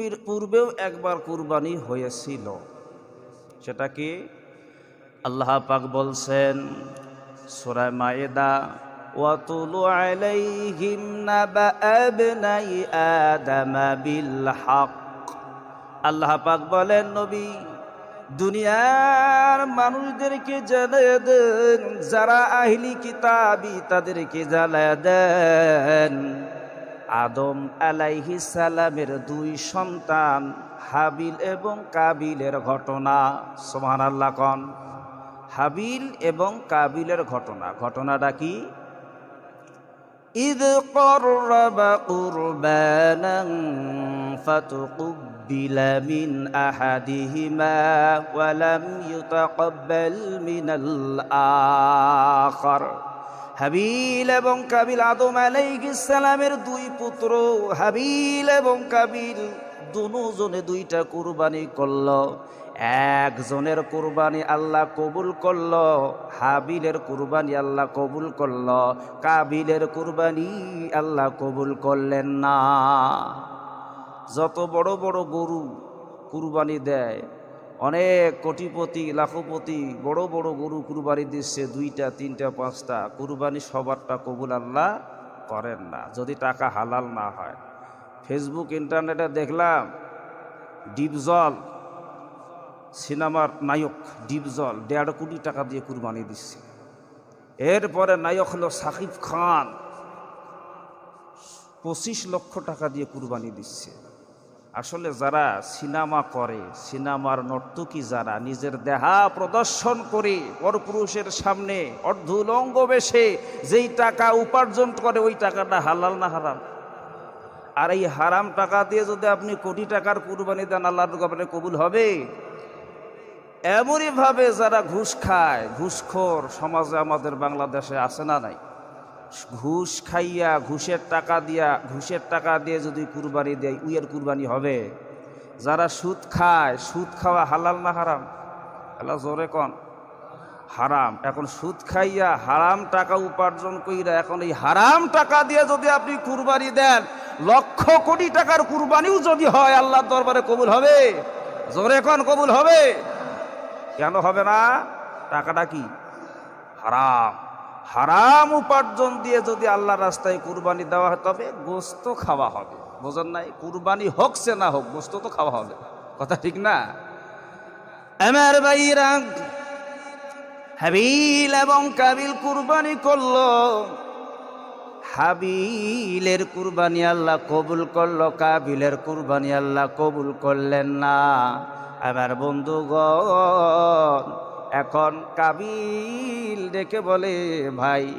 পূর্বের পূর্বেও একবার কুরবানি হয়েছিল। সেটা কি? আল্লাহ পাক বলছেন সুরায় মায়েদা, ওয়াতুলু আলাইহিম নাবা আবনাই আদম বিল আল্লাহ পাক বলেন, নবী, দুনিয়ার মানুষদেরকে জানিয়ে দেন, যারা আহলি কিতাবি তাদেরকে জানায় দেন। আদম আলাইহি সালামের দুই সন্তান হাবিল এবং কাবিলের ঘটনা সোমান আল্লাহ কন হাবিল এবং কাবিলের ঘটনা ঘটনাটা কি إذ قرب قربانا فتقبل من أحدهما ولم يتقبل من الآخر হাবিল এবং কাবিল আদম আলাইহিসসালামের দুই পুত্র, হাবিল এবং কাবিল দুজনে দুইটা কুরবানি করল। একজনের কুরবানি আল্লাহ কবুল করল, হাবিলের কুরবানি আল্লাহ কবুল করল, কাবিলের কুরবানি আল্লাহ কবুল করলেন না। যত বড় বড় গরু কুরবানি দেয় অনেক কোটিপতি, লাখপতি, বড় বড় গরু কুরবানি দিচ্ছে, দুইটা, তিনটা, পাঁচটা। কুরবানি সবারটা কবুল আল্লাহ করেন না, যদি টাকা হালাল না হয়। ফেসবুক, ইন্টারনেটে দেখলাম, ডিপজল সিনেমার নায়ক, ডিপজল দেড় কোটি টাকা দিয়ে কুরবানি দিচ্ছে। এরপরে নায়ক হলো সাকিব খান, পঁচিশ লক্ষ টাকা দিয়ে কুরবানি দিচ্ছে। আসলে যারা সিনেমা করে, সিনেমার নর্তকী যারা, নিজের দেহা প্রদর্শন করে পরপুরুষের সামনে অর্ধুলঙ্গ বেশে, যেই টাকা উপার্জন করে, ওই টাকাটা হালাল না হারাম? আর এই হারাম টাকা দিয়ে যদি আপনি কোটি টাকার কুরবানি দেন, আল্লাহর গভর্নে কবুল হবে? এমনইভাবে যারা ঘুষ খায়, ঘুষখোর সমাজে আমাদের বাংলাদেশে আছে না নাই? ঘুষ খাইয়া, ঘুষের টাকা দিয়া, ঘুষের টাকা দিয়ে যদি কুরবানি দেয়, উইয়ের কুরবানি হবে। যারা সুদ খায়, সুদ খাওয়া হালাল না হারাম? আল্লাহ জোরে কন। হারাম। এখন সুদ খাইয়া হারাম টাকা উপার্জন কইরা এখন এই হারাম টাকা দিয়ে যদি আপনি কুরবানি দেন, লক্ষ কোটি টাকার কুরবানিও যদি হয়, আল্লাহর দরবারে কবুল হবে? জোরে কন, কবুল হবে? কেন হবে না? টাকাটা কি? হারাম। হারাম উপার্জন দিয়ে যদি আল্লাহ রাস্তায় কুরবানি দেওয়া হয়, তবে গোস্ত খাওয়া হবে। বোঝেন নাই? কুরবানি হোক সে না হোক, গোস্ত তো খাওয়া হবে। কথা ঠিক না? আমার ভাইরা হাবিল এবং কাবিল কুরবানি করল। হাবিলের কুরবানি আল্লাহ কবুল করল, কাবিলের কুরবানি আল্লাহ কবুল করলেন না। আমার বন্ধুগণ এখন কাবিল ডেকে বলে, ভাই,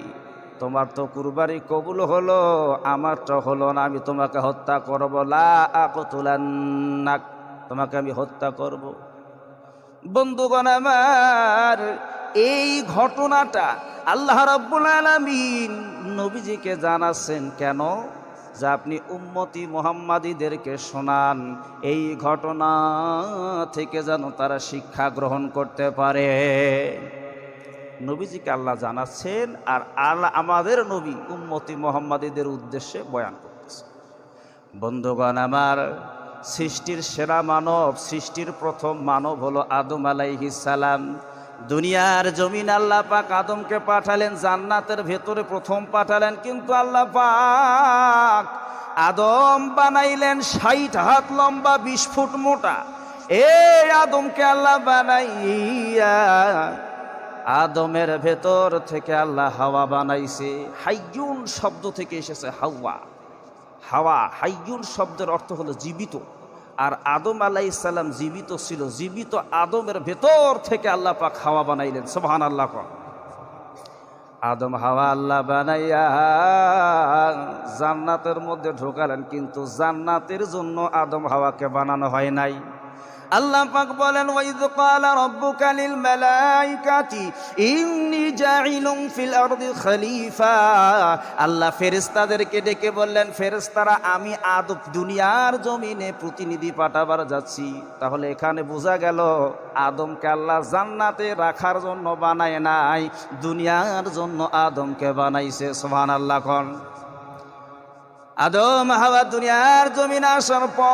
তোমার তো কুরবানি কবুল হলো আমার তো হলো না, আমি তোমাকে হত্যা করব। লাকুলান্নাক তোমাকে আমি হত্যা করব। বন্ধুগণ আমার, এই ঘটনাটা আল্লাহ রব্বুল আলমিন নবীজিকে জানাচ্ছেন কেন? যা আপনি উম্মতি মোহাম্মাদীদেরকে শোনান, এই ঘটনা থেকে যেন তারা শিক্ষা গ্রহণ করতে পারে। নবীজিকে আল্লাহ জানাচ্ছেন আর আল্লাহ আমাদের নবী উম্মতি মোহাম্মাদীদের উদ্দেশ্যে বয়ান করতেছে। বন্ধুগণ, আমার সৃষ্টির সেরা মানব, সৃষ্টির প্রথম মানব হলো আদম আলাইহিস সালাম। দুনিয়ার জমিন আল্লাহ পাক আদমকে পাঠালেন, জান্নাতের ভেতরে প্রথম পাঠালেন, কিন্তু আল্লাহ পাক আদম বানাইলেন ষাট হাত লম্বা, বিশ ফুট মোটা। এই আদমকে আল্লাহ বানাইয়া আদমের ভেতর থেকে আল্লাহ হাওয়া বানাইছে। হাইয়ুন শব্দ থেকে এসেছে হাওয়া। হাওয়া, হাইয়ুন শব্দের অর্থ হলো জীবিত। আর আদম আলাহ ইসাল্লাম জীবিত ছিল, জীবিত আদমের ভেতর থেকে আল্লাহ পাক হাওয়া বানাইলেন সোহান আল্লাহ পাক আদম হাওয়া আল্লাহ বানাইয়া জান্নাতের মধ্যে ঢোকালেন, কিন্তু জান্নাতের জন্য আদম হাওয়াকে বানানো হয় নাই। আল্লাহ পাক বলেন ওয়াইদ ক্বালা রাব্বুকা লিল মালাইকাতি, ইন্নী জাইলুম ফিল আরদি খলিফা। আল্লাহ ফেরেশতাদেরকে ডেকে বললেন, ফেরেশতারা, আমি আদব দুনিয়ার জমিনে প্রতিনিধি পাঠাবার যাচ্ছি। তাহলে এখানে বোঝা গেল, আদমকে আল্লাহ জান্নাতে রাখার জন্য বানায় নাই, দুনিয়ার জন্য আদমকে বানাইছে। সুবহানাল্লাহ, কোন? আদম হাওয়া দুনিয়ার জমিন আসার পর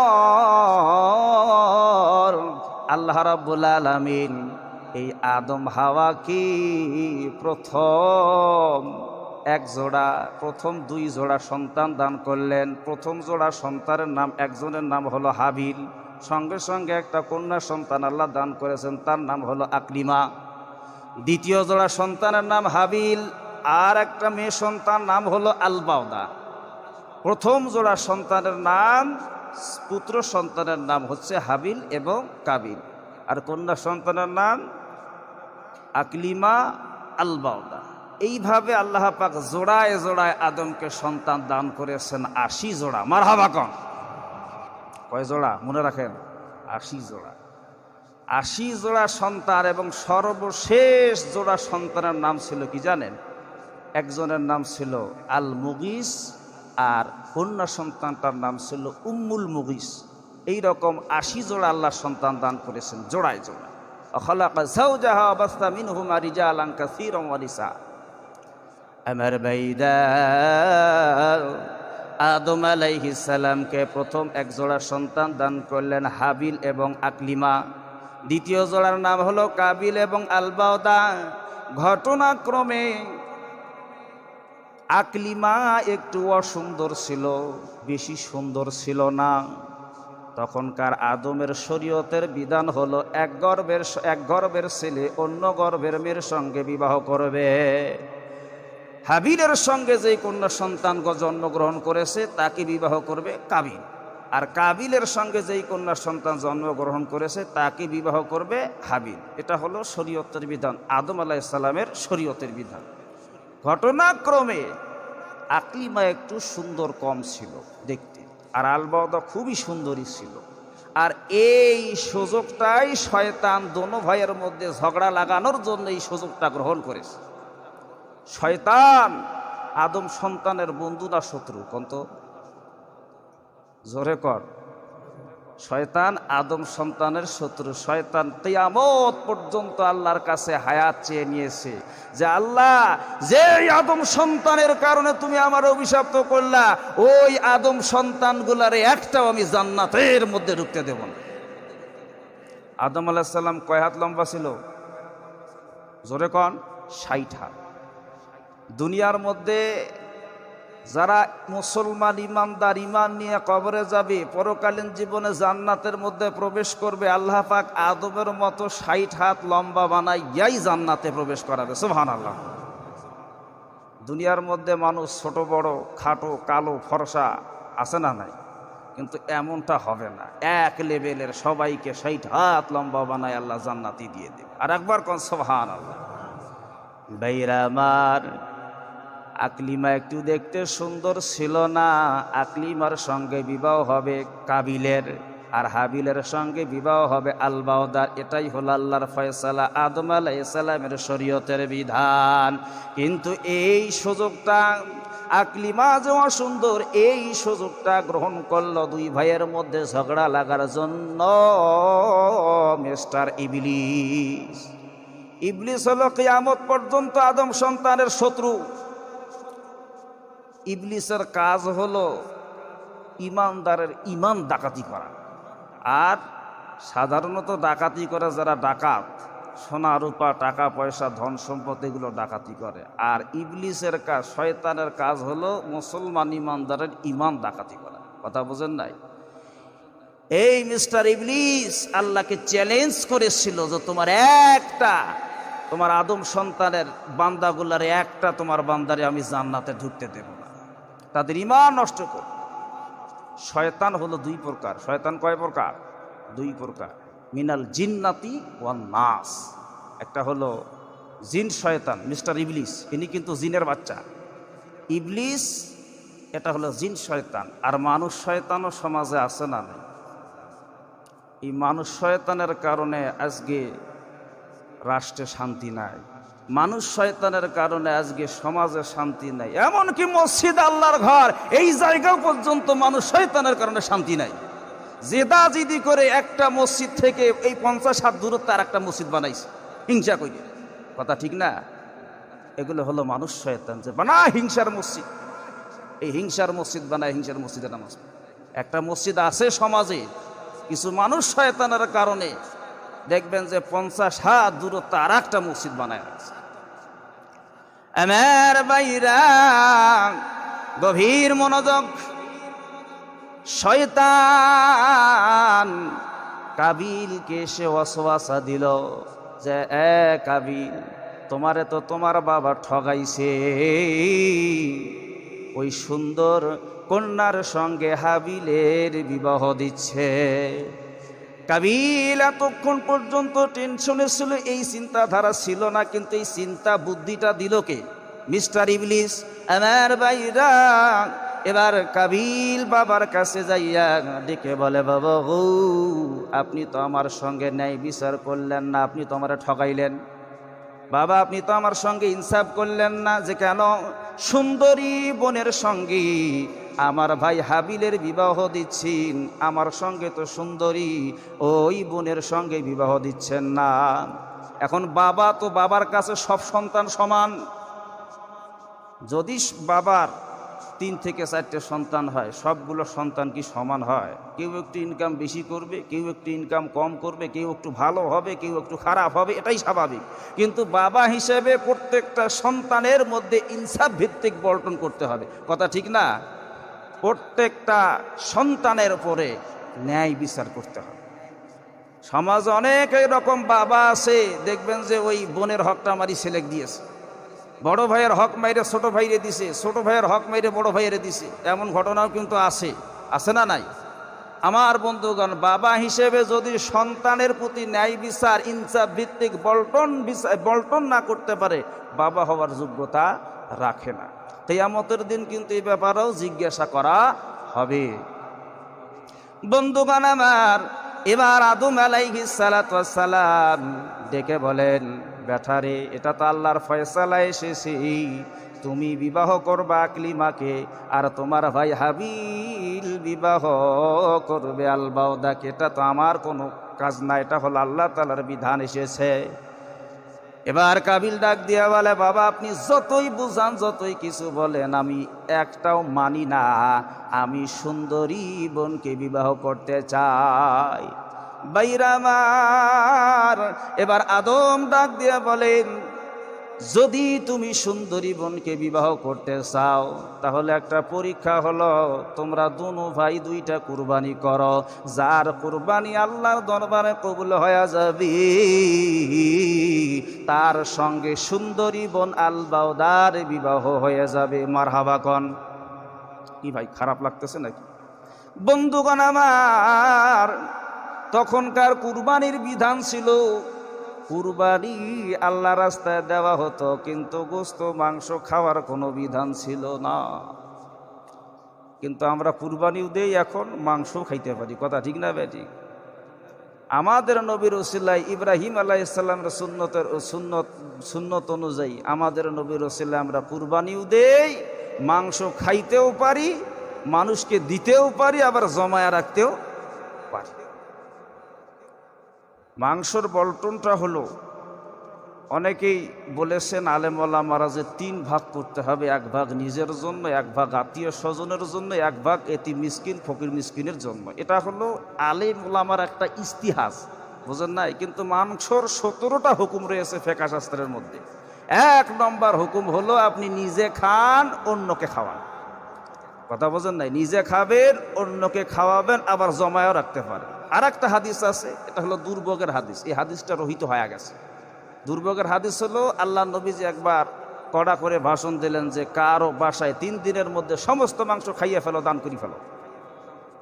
আল্লাহ রাব্বুল আলামিন এই আদম হাওয়া কি প্রথম এক জোড়া, প্রথম দুই জোড়া সন্তান দান করলেন। প্রথম জোড়া সন্তানের নাম, একজনের নাম হলো হাবিল। সঙ্গে সঙ্গে একটা কন্যা সন্তান আল্লাহ দান করেছেন, তার নাম হলো আকলিমা দ্বিতীয় জোড়া সন্তানের নাম হাবিল, আর একটা মেয়ে সন্তান নাম হলো আলবাউদা। প্রথম জোড়া সন্তানের নাম, পুত্র সন্তানের নাম হচ্ছে হাবিল এবং কাবিল। আর কন্যা সন্তানের নাম আকলিমা আলবাউদা। এইভাবে আল্লাহ পাক জোড়ায় জোড়ায় আদমকে সন্তান দান করেছেন আশি জোড়া। মার হাবা কন। কয় জোড়া? মনে রাখেন, আশি জোড়া। আশি জোড়া সন্তান এবং সর্বশেষ জোড়া সন্তানের নাম ছিল কি জানেন? একজনের নাম ছিল আল মুগিস আর কন্যা সন্তানটার নাম ছিল উম্মুল মুগিস। এই রকম আশি জোড়া আল্লাহ সন্তান দান করেছেন, জোড়ায় জোড়া অখলাকা জাউজাহা অবস্থা মিনহুমা রিজালান কাসীরাম ওয়া নিসা। আমার বাইদা আদম সালামকে প্রথম এক জোড়া সন্তান দান করলেন হাবিল এবং আকলিমা। দ্বিতীয় জোড়ার নাম হলো কাবিল এবং আলবাউদা ঘটনাক্রমে আকলিমা একটু অসুন্দর ছিল, বেশি সুন্দর ছিল না। তখনকার আদমের শরীয়তের বিধান হলো, এক গর্বের এক গর্বের ছেলে অন্য গর্ভের মেয়ের সঙ্গে বিবাহ করবে। হাবিলের সঙ্গে যেই কন্যা সন্তান জন্মগ্রহণ করেছে, তাকে বিবাহ করবে কাবিল। আর কাবিলের সঙ্গে যেই কন্যা সন্তান জন্মগ্রহণ করেছে, তাকে বিবাহ করবে হাবিল। এটা হলো শরীয়তের বিধান, আদম আলাইসাল্লামের শরীয়তের বিধান। ঘটনাক্রমে আকলিমা একটু সুন্দর কম ছিল দেখতে। আর আলবাউদা খুবই সুন্দরী ছিল। আর এই সুযোগটাই শয়তান দোনো ভাইয়ের মধ্যে ঝগড়া লাগানোর জন্য এই সুযোগটা গ্রহণ করেছে। শয়তান আদম সন্তানের বন্ধু না শত্রু, কন্ত? জোরে কর। শয়তান আদম সন্তানের শত্রু। শয়তান তেয়ামত পর্যন্ত আল্লাহর কাছে হায়াত চেয়ে নিয়েছে যে, আল্লাহ যে আদম সন্তানের কারণে তুমি আমার অভিশপ্ত করলা, ওই আদম সন্তানগুলার একটাও আমি জান্নাতের মধ্যে ঢুকতে দেব না। আদম আলাহিসাল্লাম কয় হাত লম্বা ছিল? জোরে কন, ষাট হাত। দুনিয়ার মধ্যে যারা মুসলমান, ইমানদার ইমান নিয়ে কবরে যাবে, পরকালীন জীবনে জান্নাতের মধ্যে প্রবেশ করবে, আল্লাহ পাক আদমের মতো ষাট হাত লম্বা বানাই ইয়াই জান্নাতে প্রবেশ করাবে। সোহান আল্লাহ দুনিয়ার মধ্যে মানুষ ছোট, বড়, খাটো, কালো, ফরসা আছে না নাই? কিন্তু এমনটা হবে না। এক লেভেলের সবাইকে ষাট হাত লম্বা বানায় আল্লাহ জান্নাতি দিয়ে দেবে। আর একবার কোন সোহান আল্লাহ বাইরামার আকলিমা একটু দেখতে সুন্দর ছিল না। আকলিমার সঙ্গে বিবাহ হবে কাবিলের, আর হাবিলের সঙ্গে বিবাহ হবে আলবাউদার এটাই হল আল্লাহর ফয়সালা, আদম আলাইসালামের শরীয়তের বিধান। কিন্তু এই সুযোগটা আকলিমা যে অসুন্দর, এই সুযোগটা গ্রহণ করল দুই ভাইয়ের মধ্যে ঝগড়া লাগার জন্য মিস্টার ইবলিস। ইবলিস হলো কিয়ামত পর্যন্ত আদম সন্তানের শত্রু। ইবলিসের কাজ হলো ইমানদারের ইমান ডাকাতি করা। আর সাধারণত ডাকাতি করে যারা ডাকাত, সোনা, রূপা, টাকা, পয়সা, ধন সম্পদ, এগুলো ডাকাতি করে। আর ইবলিসের কাজ, শয়তানের কাজ হলো মুসলমান ইমানদারের ইমান ডাকাতি করা। কথা বোঝেন নাই? এই মিস্টার ইবলিস আল্লাহকে চ্যালেঞ্জ করেছিল যে তোমার একটা, তোমার আদম সন্তানের বান্দাগুলার একটা তোমার বান্দারে আমি জান্নাতে ঢুকতে দেব। তাদের ইমান নষ্ট কর। শয়তান হলো দুই প্রকার। শয়তান কয় প্রকার? দুই প্রকার। মিনাল জিন্নাতি ওয়ান নাস। একটা হলো জিন শয়তান, মিস্টার ইবলিস। ইনি কিন্তু জিনের বাচ্চা। ইবলিস, এটা হলো জিন শয়তান। আর মানুষ শয়তানও সমাজে আছে না নাই? এই মানুষ শয়তানের কারণে আজকে রাষ্ট্রে শান্তি নাই। মানুষ শয়তানের কারণে আজকে সমাজে শান্তি নাই। এমনকি মসজিদ, আল্লাহর ঘর, এই জায়গাও পর্যন্ত মানুষ শয়তানের কারণে শান্তি নাই। জেদা জিদি করে একটা মসজিদ থেকে এই পঞ্চাশ হাত দূরত্ব আর একটা মসজিদ বানাইছে। হিংসা করে কথা ঠিক না? এগুলো হলো মানুষ শয়তান যে বানা হিংসার মসজিদ। এই হিংসার মসজিদ বানায় হিংসার মসজিদে নামাজ। একটা মসজিদ আছে সমাজে, কিছু মানুষ শয়তানের কারণে দেখবেন যে পঞ্চাশ হাত দূরত্ব আর একটা মসজিদ বানায় রাখছে। আমার বাইরা, গভীর মনোযোগ, শয়তান কাবিলকে সে অসবাসা দিল যে, এ কাবিল, তোমারে তো তোমার বাবা ঠগাইছে। ওই সুন্দর কন্যার সঙ্গে হাবিলের বিবাহ দিচ্ছে। কাবিল এতক্ষণ পর্যন্ত টেনশনে ছিল, এই চিন্তাধারা ছিল না, কিন্তু এই চিন্তা বুদ্ধিটা দিল কে? মিস্টার ইবলিস, আমার বাইরা এবার কাবিল বাবার কাছে যাইয়া ডেকে বলে, বাবা হৌ আপনি তো আমার সঙ্গে ন্যায় বিচার করলেন না, আপনি তো আমার ঠকাইলেন। বাবা, আপনি তো আমার সঙ্গে ইনসাফ করলেন না, যে কেন সুন্দরী বোনের সঙ্গে আমার ভাই হাবিলের বিবাহ দিচ্ছেন, আমার সঙ্গে তো সুন্দরী, ওই বোনের সঙ্গে বিবাহ দিচ্ছেন না। এখন বাবা তো বাবার কাছে সব সন্তান সমান। যদি বাবার তিন থেকে চারটে সন্তান হয়, সবগুলো সন্তান কি সমান হয়? কেউ একটু ইনকাম বেশি করবে, কেউ একটু ইনকাম কম করবে, কেউ একটু ভালো হবে, কেউ একটু খারাপ হবে, এটাই স্বাভাবিক। কিন্তু বাবা হিসেবে প্রত্যেকটা সন্তানের মধ্যে ইনসাফ ভিত্তিক বর্তন করতে হবে। কথা ঠিক না? প্রত্যেকটা সন্তানের উপরে ন্যায় বিচার করতে হবে। সমাজে অনেক রকম বাবা আছে, দেখবেন যে ওই বোনের হকটা আমারই ছেলে দিয়েছে। বড় ভাইয়ের হক মাইরে ছোট ভাইরে দিছে, ছোট ভাইয়ের হক মাইরে বড় ভাইয়েরে দিছে। এমন ঘটনাও কিন্তু আছে আছে না নাই? আমার বন্ধুগণ, বাবা হিসেবে যদি সন্তানের প্রতি ন্যায় বিচার, ইনসাফ ভিত্তিক বল্টন বিচার বল্টন না করতে পারে, বাবা হওয়ার যোগ্যতা রাখে না। তেয়ামতের দিন কিন্তু এই ব্যাপারেও জিজ্ঞাসা করা হবে। বন্ধুগণ আমার, এবার আদম সালাম ডেকে বলেন ব্যাঠারে এটা তো আল্লাহর ফয়সালা এসেছে। তুমি বিবাহ করবা আকলিমাকে, আর তোমার ভাই হাবিল বিবাহ করবে। আলবাউদাকে এটা তো আমার কোনো কাজ না, এটা হলো আল্লাহ তালার বিধান এসেছে। এবার কাবিল ডাক দিয়া বলে, বাবা, আপনি যতই বুঝান, যতই কিছু বলেন, আমি একটাও মানি না। আমি সুন্দরী বোনকে বিবাহ করতে চাই। বাইরামার এবার আদম ডাক দিয়া বলেন যদি তুমি সুন্দরী বোনকে বিবাহ করতে চাও, তাহলে একটা পরীক্ষা হলো, তোমরা দুনো ভাই দুইটা কুরবানি করো, যার কুরবানি আল্লাহর দরবারে কবুল হয়ে যাবে। তার সঙ্গে সুন্দরী বোন আল বাউদার বিবাহ হয়ে যাবে। মারহাবাকন কি ভাই, খারাপ লাগতেছে নাকি? বন্ধুগণ আমার, তখনকার কুরবানির বিধান ছিল কুরবানি আল্লাহ রাস্তায় দেওয়া হতো, কিন্তু গোস্ত, মাংস খাওয়ার কোনো বিধান ছিল না। কিন্তু আমরা কুরবানিও দেই এখন মাংস খাইতে পারি। কথা ঠিক না, বেটি? আমাদের নবীর ওসিল্লাহ ইব্রাহিম আলাহ ইসলামের সুন্নতের সুন্নত সুন্নত অনুযায়ী আমাদের নবীর ওসিল্লাহ আমরা কুরবানিও দেই, মাংস খাইতেও পারি, মানুষকে দিতেও পারি, আবার জমায়া রাখতেও পারি। মাংসর বল্টনটা হলো, অনেকেই বলেছেন আলেমলা মারাজে তিন ভাগ করতে হবে, এক ভাগ নিজের জন্য, এক ভাগ আত্মীয় স্বজনের জন্য, এক ভাগ এতি মিসকিন, ফকির মিসকিনের জন্য। এটা হলো আলেম ওলামার একটা ইস্তিহাস বুঝেন নাই? কিন্তু মাংসর সতেরোটা হুকুম রয়েছে ফেকা শাস্ত্রের মধ্যে। এক নম্বর হুকুম হলো আপনি নিজে খান, অন্যকে খাওয়ান। কথা বোঝেন নাই? নিজে খাবেন, অন্যকে খাওয়াবেন, আবার জমায়ও রাখতে পারেন। আর একটা হাদিস আছে, এটা হলো দুর্ভোগের হাদিস। এই হাদিসটা রহিত হয়ে গেছে। দুর্ভোগের হাদিস হলো, আল্লাহ নবী যে একবার কড়া করে ভাষণ দিলেন যে, কারও বাসায় তিন দিনের মধ্যে সমস্ত মাংস খাইয়ে ফেলো, দান করি ফেলো।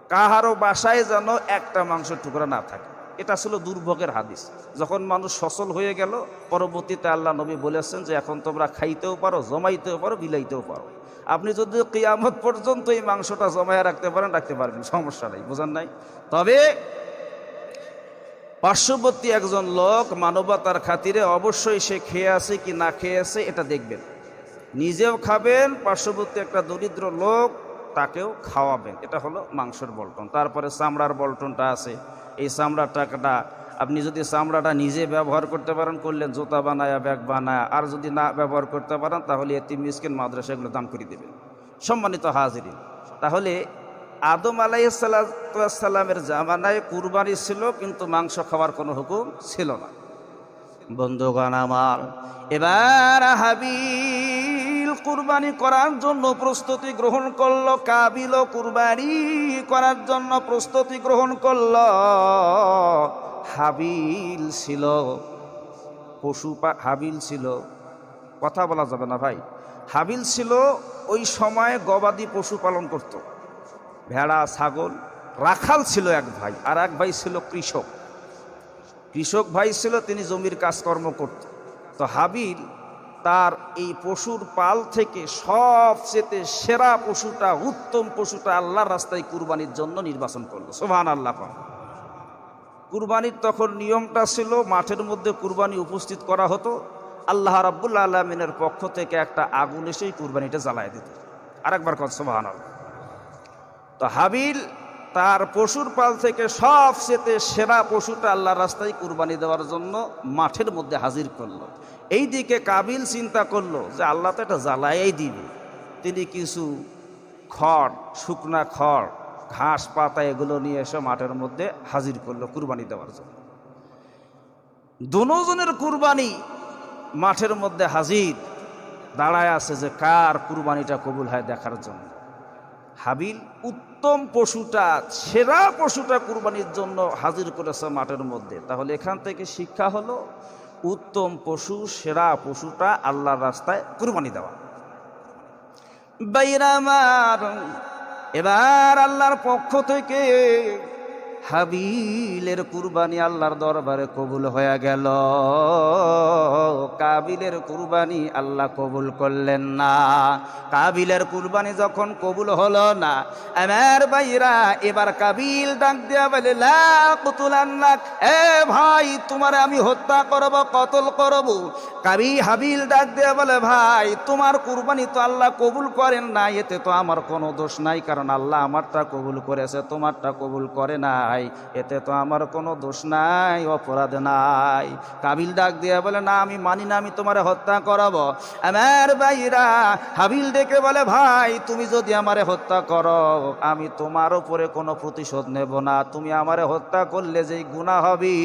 কাহারও বাসায় যেন একটা মাংসের টুকরা না থাকে। এটা ছিল দুর্ভোগের হাদিস। যখন মানুষ সচল হয়ে গেল, পরবর্তীতে আল্লাহ নবী বলেছেন যে, এখন তোমরা খাইতেও পারো, জমাইতেও পারো, বিলাইতেও পারো। আপনি যদি কিয়ামত পর্যন্ত এই মাংসটা জমায় রাখতে পারেন, রাখতে পারবেন, সমস্যা নাই বোঝান নাই। তবে পার্শ্ববর্তী একজন লোক মানবতার খাতিরে অবশ্যই সে খেয়ে আছে কি না খেয়ে আছে, এটা দেখবেন। নিজেও খাবেন, পার্শ্ববর্তী একটা দরিদ্র লোক তাকেও খাওয়াবেন। এটা হলো মাংসের বল্টন। তারপরে চামড়ার বল্টনটা আছে। এই চামড়ার টাকাটা আপনি যদি চামড়াটা নিজে ব্যবহার করতে পারেন করলেন জুতা বানায়া, ব্যাগ বানায়া, আর যদি না ব্যবহার করতে পারেন, তাহলে এটি মিসকিন মাদ্রাসা এগুলো দান করে দেবেন। সম্মানিত হাজিরিন, তাহলে আদম আলাইসাল্লামের জামানায় কুরবানি ছিল, কিন্তু মাংস খাওয়ার কোনো হুকুম ছিল না। বন্ধুগণ আমার, এবার হাবিল কুরবানি করার জন্য প্রস্তুতি গ্রহণ করল, কাবিল কুরবানি করার জন্য প্রস্তুতি গ্রহণ করল। হাবিল ছিল, পশু হাবিল ছিল। কথা বলা যাবে না ভাই। হাবিল ছিল ওই সময়ে গবাদি পশু পালন করত। ভেড়া, ছাগল, রাখাল ছিল এক ভাই আর এক ভাই ছিল কৃষক। কৃষক ভাই ছিল, তিনি জমির কাজকর্ম করত। তো হাবিল তার এই পশুর পাল থেকে সবচেয়ে সেরা পশুটা, উত্তম পশুটা আল্লাহর রাস্তায় কুরবানির জন্য নির্বাচন করল। সোভান আল্লাহ। কুরবানির তখন নিয়মটা ছিল, মাঠের মধ্যে কুরবানি উপস্থিত করা হতো। আল্লাহ রাব্বুল আলমিনের পক্ষ থেকে একটা আগুন এসেই কুরবানিটা জ্বালায় দিত। আরেকবার আল্লাহ তো হাবিল তার পশুর পাল থেকে সব সেতে সেরা পশুটা আল্লাহর রাস্তায় কুরবানি দেওয়ার জন্য মাঠের মধ্যে হাজির করল। এই দিকে কাবিল চিন্তা করল যে আল্লাহ তো এটা জ্বালাইয়াই দিবে। তিনি কিছু খড়, শুকনা খড় ঘাস, পাতা এগুলো নিয়ে এসে মাঠের মধ্যে হাজির করল কুরবানি দেওয়ার জন্য। দুজনের কুরবানি মাঠের মধ্যে হাজির। দাঁড়ায় আছে যে কার কুরবানিটা কবুল হয় দেখার জন্য। হাবিল উত্তম পশুটা, সেরা পশুটা কুরবানির জন্য হাজির করেছে মাঠের মধ্যে। তাহলে এখান থেকে শিক্ষা হলো, উত্তম পশু, সেরা পশুটা আল্লাহর রাস্তায় কুরবানি দেওয়া। বাইরামার এবার আল্লাহর পক্ষ থেকে হাবিলের কুরবানি আল্লাহর দরবারে কবুল হয়ে গেল। কাবিলের কুরবানি আল্লাহ কবুল করলেন না। কাবিলের কুরবানি যখন কবুল হলো না, আমার ভাইরা এবার কাবিল ডাক দেয়া বলে, লা কুতুলান্নাক এ ভাই, তোমারে আমি হত্যা করব, কতল করব? কাবি হাবিল ডাক দেয়া বলে, ভাই, তোমার কুরবানি তো আল্লাহ কবুল করেন না, এতে তো আমার কোনো দোষ নাই, কারণ আল্লাহ আমারটা কবুল করেছে, তোমারটা কবুল করে নাই এতে তো আমার কোনো দোষ নাই, অপরাধ নাই। কাবিল ডাক দিয়ে বলে, না, আমি মানি না, আমি তোমারে হত্যা করাবো। আমার ভাইরা হাবিল ডেকে বলে, ভাই, তুমি যদি আমারে হত্যা করো, আমি তোমার উপরে কোনো প্রতিশোধ নেব না। তুমি আমারে হত্যা করলে যেই গুণা হবে,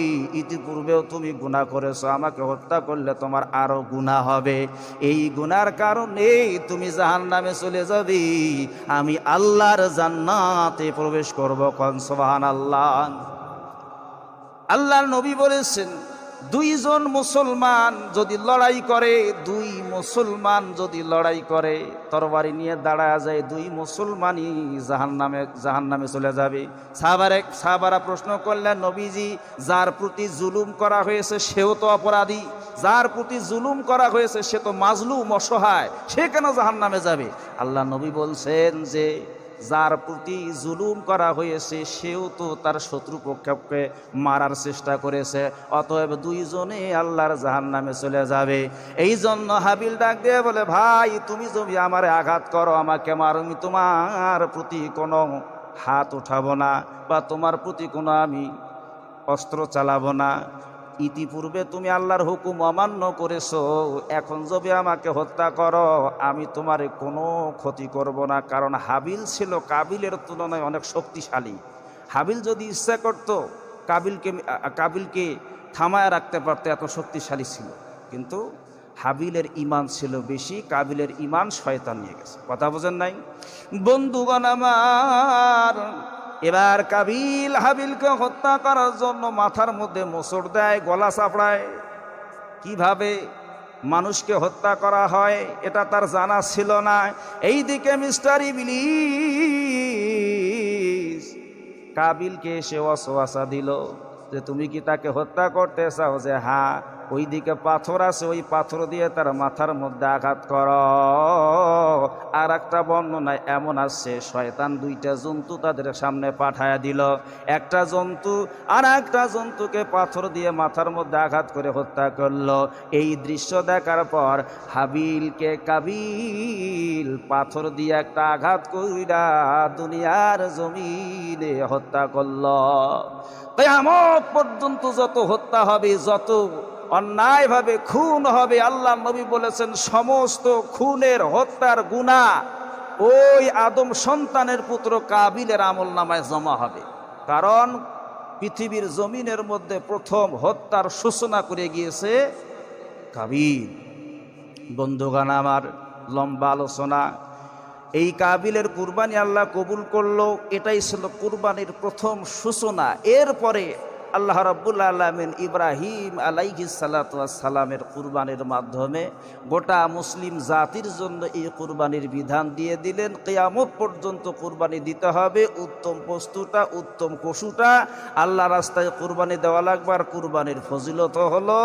ইতিপূর্বেও তুমি গুণা করেছ। আমাকে হত্যা করলে তোমার আরও গুণা হবে। এই গুনার কারণে তুমি জাহান নামে চলে যাবি। আমি আল্লাহর জান্নাতে প্রবেশ করব কনসবাহান আল্লাহ আল্লাহর নবী বলেছেন, দুইজন মুসলমান যদি লড়াই করে, দুই মুসলমান যদি লড়াই করে, তরবারি নিয়ে দাঁড়ায় যায়, দুই মুসলমানই জাহান নামে জাহান নামে চলে যাবে। সাহাবারে সাহাবারা প্রশ্ন করলেন, নবীজি, যার প্রতি জুলুম করা হয়েছে সেও তো অপরাধী। যার প্রতি জুলুম করা হয়েছে সে তো মাজলুম, অসহায়, সে কেন জাহান নামে যাবে? আল্লাহ নবী বলছেন যে যার প্রতি জুলুম করা হয়েছে, সেও তো তার শত্রু পক্ষকে মারার চেষ্টা করেছে, অতএব দুইজনে আল্লাহর জাহান নামে চলে যাবে। এই জন্য হাবিল ডাক দিয়ে বলে, ভাই, তুমি যদি আমারে আঘাত করো, আমাকে মার, আমি তোমার প্রতি কোনো হাত উঠাবো না বা তোমার প্রতি কোনো আমি অস্ত্র চালাবো না। ইতিপূর্বে তুমি আল্লাহর হুকুম অমান্য করেছ, এখন যদি আমাকে হত্যা করো, আমি তোমার কোনো ক্ষতি করব না, কারণ হাবিল ছিল কাবিলের তুলনায় অনেক শক্তিশালী। হাবিল যদি ইচ্ছা করত, কাবিলকে কাবিলকে থামায় রাখতে পারতো, এত শক্তিশালী ছিল। কিন্তু হাবিলের ইমান ছিল বেশি, কাবিলের ইমান শয়তান নিয়ে গেছে। কথা বোঝেন নাই? বন্ধুগণ আমার এবার কাবিল হাবিলকে হত্যা করার জন্য মাথার মধ্যে মোসর দেয়, গলা চাপড়ায় কীভাবে মানুষকে হত্যা করা হয়, এটা তার জানা ছিল না। এই দিকে মিস্টার ইবলিস, কাবিলকে এসে অসোয়াশা দিল যে, তুমি কি তাকে হত্যা করতে চাও? যে হ্যাঁ। ওই দিকে পাথর আছে, ওই পাথর দিয়ে তার মাথার মধ্যে আঘাত কর। আর একটা বর্ণনায় এমন আসছে শয়তান দুইটা জন্তু তাদের সামনে পাঠায়া দিল। একটা জন্তু আর একটা জন্তুকে পাথর দিয়ে মাথার মধ্যে আঘাত করে হত্যা করল। এই দৃশ্য দেখার পর হাবিলকে কাবিল পাথর দিয়ে একটা আঘাত কইরা দুনিয়ার জমিনে হত্যা করল। তাই কেয়ামত পর্যন্ত যত হত্যা হবে, যত অন্যায়ভাবে খুন হবে, আল্লাহ নবী বলেছেন, সমস্ত খুনের হত্যার গুণা ওই আদম সন্তানের পুত্র কাবিলের আমল নামায় জমা হবে। কারণ পৃথিবীর জমিনের মধ্যে প্রথম হত্যার সূচনা করে গিয়েছে কাবিল। বন্ধুগান আমার লম্বা আলোচনা, এই কাবিলের কুরবানি আল্লাহ কবুল করল, এটাই ছিল কুরবানির প্রথম সূচনা। এরপরে আল্লাহ রাব্বুল আলমিন ইব্রাহিম আলাইহি সালামের কুরবানির মাধ্যমে গোটা মুসলিম জাতির জন্য এই কুরবানির বিধান দিয়ে দিলেন। কেয়ামত পর্যন্ত কুরবানি দিতে হবে। উত্তম বস্তুটা উত্তম পশুটা আল্লাহ রাস্তায় কুরবানি দেওয়া লাগবে। আর কুরবানির ফজিলত হলো,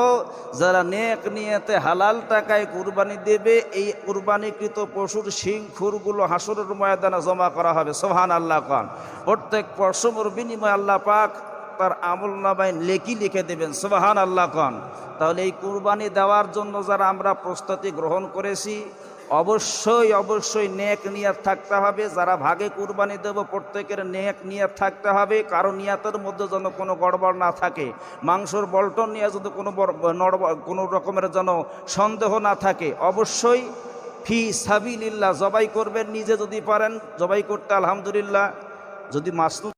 যারা নেক নিয়েতে হালাল টাকায় কুরবানি দেবে, এই কুরবানিকৃত পশুর শিং খুরগুলো হাসরের ময়দানে জমা করা হবে। সোহান আল্লাহ খান প্রত্যেক পশমর বিনিময়ে আল্লাহ পাক তার আমল নামায় লেখি লিখে দেবেন সোবাহান আল্লাহ খান তাহলে এই কুরবানি দেওয়ার জন্য যারা আমরা প্রস্তুতি গ্রহণ করেছি, অবশ্যই অবশ্যই নেক নিয়াত থাকতে হবে। যারা ভাগে কুরবানি দেব, প্রত্যেকের নেক নিয়াত থাকতে হবে। কারও নিয়াতের মধ্যে যেন কোনো গড়বড় না থাকে। মাংসর বল্টন নিয়ে যদি কোনো কোনো রকমের যেন সন্দেহ না থাকে, অবশ্যই ফি সাবিলিল্লাহ, জবাই করবেন নিজে যদি পারেন, জবাই করতে আলহামদুলিল্লাহ। যদি মাসনুদ